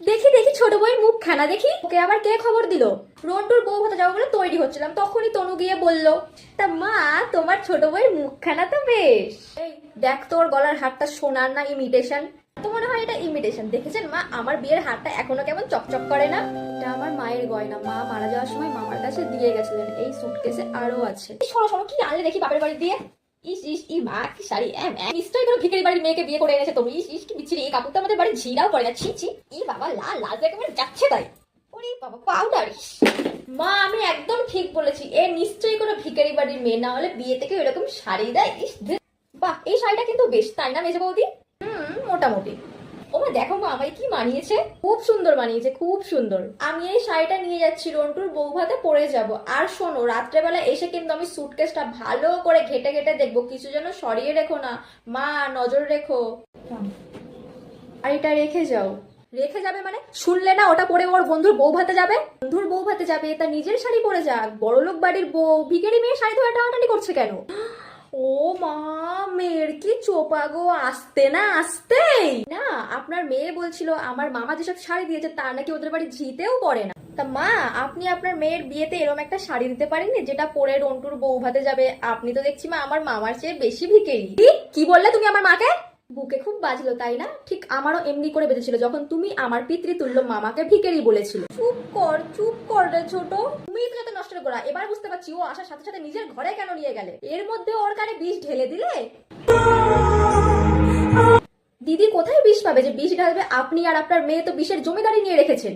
দেখি দেখি, ছোট বউয়ের মুখখানা, দেখি। ওকে আবার কে খবর দিল? রন্টুর বউ হতে যাব বলে তৈরি হচ্ছিলাম। তখনই তনু গিয়ে বলল, তা মা, তোমার ছোট বউয়ের মুখখানা তো বেশ। এই দেখ তোর গলার হারটা সোনার না ইমিটেশন তো মনে হয় এটা ইমিটেশন দেখেছেন মা? আমার বিয়ের হারটা এখনও কেমন চকচক করে না? এটা আমার মায়ের গয়না। মা মারা যাওয়ার সময় মামার কাছে দিয়ে গেছিলেন। এই সুটকেসে আরও আছে। সরো সরো, কি আনলে দেখি বাপের বাড়ি দিয়ে? ইস ইস, ই মা, কি শাড়ি? M M. নিশ্চয়ই কোনো ভিখারি বাড়ির মেয়েকে বিয়ে করে এনেছে তুমি। ইস ইস, কি বিচ্ছিরি। এই কাপড় তো আমাদের বাড়ি ঝিরাও পড়ে না ছি ছি। ই বাবা, লাল লাল একেবারে যাচ্ছে তাই। ওরে বাবা পাউডার মা, আমি একদম ঠিক বলেছি। এ নিশ্চয়ই কোনো ভিখারি বাড়ির মেয়ে, না হলে বিয়ে থেকে এরকম শাড়ি দেয়। ইস। বাহ, এই শাড়িটা কিন্তু বেশ, তাই না মেজে বৌদি? হুম, মোটামুটি। ওমা দেখো মা আমায় কি মানিয়েছে খুব সুন্দর মানিয়েছে খুব সুন্দর। আমি এই শাড়িটা নিয়ে যাচ্ছি রন্টুর বউ ভাতে পরে যাব। আর শোনো রাত্রেবেলা এসে কিন্তু আমি সুটকেসটা ভালো করে ঘেটে ঘেটে দেখব। কিছু যেন সরিয়ে রেখো না। মা নজর রেখো। আর এটা রেখে যাও। রেখে যাবে মানে? শুনলে না ওটা পরে ওর বন্ধুর বউ ভাতে যাবে? বন্ধুর বউ ভাতে যাবে তা নিজের শাড়ি পরে যাক। বড়লোক বাড়ির বউ ভিখারি মেয়ে শাড়ি ধরে টানাটানি করছে কেন? ও মা, মেয়ের কি চোপা গো? আসতে না, আসতেই। না, আপনার মেয়ে বলছিল, আমার মামা যেসব শাড়ি দিয়েছে তার নাকি ওদের বাড়ি ঝিতেও পড়ে না। তা মা, আপনি আপনার মেয়ের বিয়েতে এরকম একটা শাড়ি দিতে পারেননি, যেটা পরে রন্টুর বৌভাতে যাবে? আপনি তো দেখছি মা, আমার মামার চেয়ে বেশি ভিকেরি? কি বললে তুমি আমার মাকে? বুকে খুব বাজলো তাই না? ঠিক আমারও এমনি করে বেঁধেছিল যখন তুমি আমার পিতৃতুল্য মামাকে ভিকেরি বলেছিল। চুপ কর চুপ কর রে ছোট। তুমি তো যাতে নষ্ট করা এবার বুঝতে পারছি ও আসার সাথে সাথে নিজের ঘরে কেন নিয়ে গেলে? এর মধ্যে ওর কানে বিষ ঢেলে দিলে? দিদি কোথায় বিষ পাবে যে বিষ ঢালবে? আপনি আর আপনার মেয়ে তো বিষের জমিদারি নিয়ে রেখেছেন।